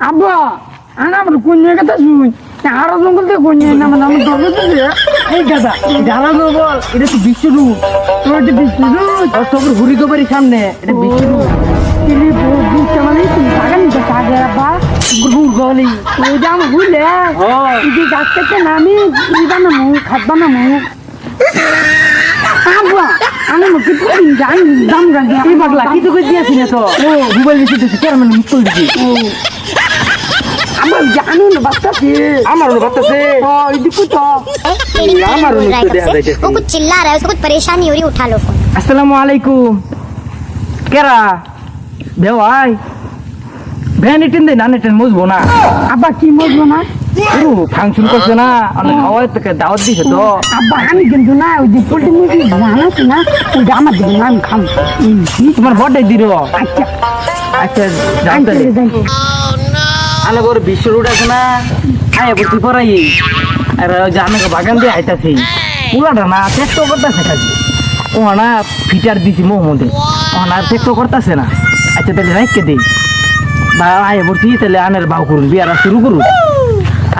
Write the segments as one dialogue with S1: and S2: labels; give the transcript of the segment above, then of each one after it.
S1: আব্বা আনা আমার কন্যা কথা শুন। আরও জঙ্গল থেকে কন্যা না আমার দরকার তো
S2: এই দাদা জ্বালানো বল এটা তো বিশ্বরূপ
S1: তোর একটু বিষ্ণু
S2: আর তোর হরিগোবাড়ির সামনে এটা বিশ্বরূপ
S1: চিলি বুঝতে মানে তুই টাকা নিতে থাকে আব্বা।
S2: গুড় গলি।
S1: ওই যে আমার বুঝলে তুই গাছ থেকে নামি দিবা না মু খাবা না মু আব্বা আমি মুখে তুই জানি দাম গান
S2: এই পাগলা কি তোকে দিয়েছি না তো? ও। মোবাইল দিতে দিতে চেয়ারম্যান মুক্ত দিছি
S1: আমার জানো না বাচ্চাছি
S2: আমার বাতাসে
S1: ও এদিকে তো
S2: আমার
S3: बोल रहा है
S2: मुझको
S3: कब
S2: दे
S3: से
S2: देते
S3: वो कुछ चिल्ला रहा है उसको कुछ परेशानी हो रही है उठा लो फोन
S2: আসসালামু আলাইকুম কেরা বেওয়াই ভ্যান ইটেন দে না নেটেন মুজবো না
S1: আব্বা কি মজবো না
S2: ও ফাংশন করছে না অনেক খাওয়াই তোকে দাওয়াত দিছে তো
S1: আব্বা আমি কিন্তু না ওই যে পোল্ট্রি মুরগি জানাচ্ছি না ওই যে আমার দিকে আমি খাম
S2: তোমার বড়টাই দিল
S1: আচ্ছা
S2: আচ্ছা যাও
S1: আমি
S2: তাহলে
S1: যাই
S2: বিশ্ব রোড আছে না আয় বলছি পড়াই আর যে আমাকে বাগান দিয়ে আইতাছি পুরাটা না চেষ্টা করতেছে কাজে ও না ফিটার দিছি মোহাম্মদে। ও না চেষ্টা করতেছে না। আচ্ছা তাহলে রাখকে দিই বা আয় বলছি তাহলে আনের ভাও করুন বিয়ারা শুরু করুন।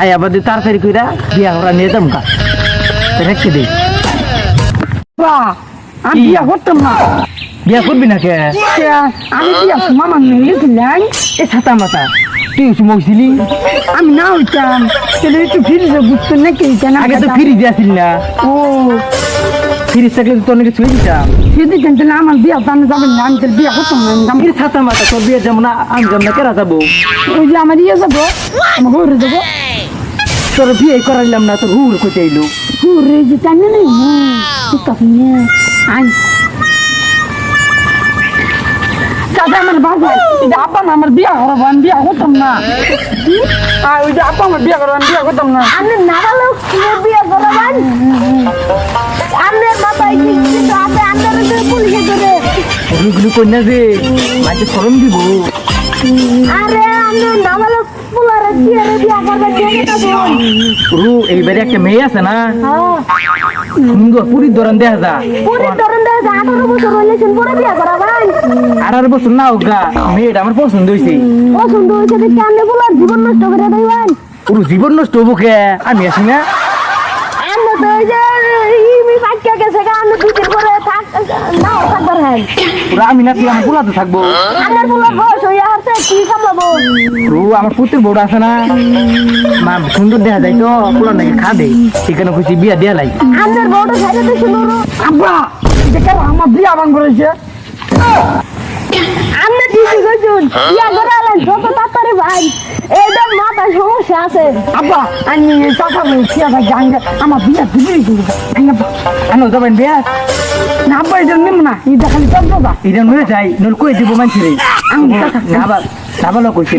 S2: আয় আবার তাড়াতাড়ি কইরা বিয়া করা নিয়ে যাম কা রেখে দিই
S1: বাহ, আমি বিয়া করতাম না।
S2: বিয়া করবি না কে?
S1: আমি বিয়া মামা নিয়ে গেছিলাম
S2: এ ছাতা মাথা। তুই মগছিলি
S1: আমি না হইতাম। তাহলে একটু ফিরে বুঝতো নাকি কেন
S2: আগে তো ফিরি দিয়াছিল না।
S1: ও।
S2: ফিরিজ থাকলে তো অনেকে ছুঁয়ে দিতাম।
S1: সেদিন কিন্তু আমার বিয়া দামে যাবেন না আমি তাহলে বিয়া করতাম না আমি
S2: ছাতা মাথা তোর বিয়ে যাব না আমি যাব না কেরা যাব?
S1: ওই যে আমার ইয়ে যাব আমার ঘরে যাব।
S2: তোর বিয়ে করাইলাম না তোর হুর কোথায় এলো
S1: ঘুরে যে টানে নেই ঠিক আছে আই দাদা আমার বাবা এই যে আব্বা না আমার বিয়া করব আমি বিয়া করতাম না। আর ওই যে আব্বা আমার বিয়া করব আমি বিয়া করতাম না।
S3: আপনি নাগালো বিয়ে করাবেন? আপনার বাবাই কিন্তু আপনি আপনার পুলিশে ধরে।
S2: ওগুলো কন্যা যে মাঝে সরম দিব।
S3: আরে আপনার পুলারে বিয়ে দেখে তো
S2: রু এইবারে একটা মেয়ে আছে না?
S3: হ্যাঁ।
S2: সুন্দর পুরীর দরান দেখা যা।
S3: পুলিশ ধরেন দেখে আঠারো বছর পরে বিয়ে করাবেন
S2: আঠারো বছর না হোক গা মেয়েটা আমার পছন্দ হয়েছে
S3: পছন্দ হয়েছে পুলার জীবন নষ্ট করে দেবেন
S2: পুরো জীবন নষ্ট হব কে? আমি আছি না।
S3: আমরা তো ওই যে ইমি বাচ্চা গেছে গা আমরা দুদিন পরে থাক নাও থাকবার হ্যাঁ
S2: পুরো আমি না পোলাতে থাকব।
S3: বয়স হয়ে কি
S2: আমার বড় আছে না? মা সুন্দর দেখা যায় তো পোলা নাকি খা সেখানে খুশি বিয়া দেয়া লাই।
S3: আপনার বউটা সাইডে
S1: আব্বা আমার বিয়া বান করেছে?
S3: আপনি ঠিকই কইছুন। ইয়া করে আলেন যত তাড়াতাড়ি ভাই। এটা মাথায় সমস্যা আছে।
S1: আব্বা আমি চাচা বলে ঠিক আছে জানগে আমার বিয়া দিবি
S2: আনো যাবেন বিয়া
S1: না আব্বা এটা নিম না। এটা খালি চন্দ্র বা
S2: এটা নয়ে যাই নল কই দিব মানছি রে।
S1: আমি চাচা
S2: যাবা যাবা লোক কইছি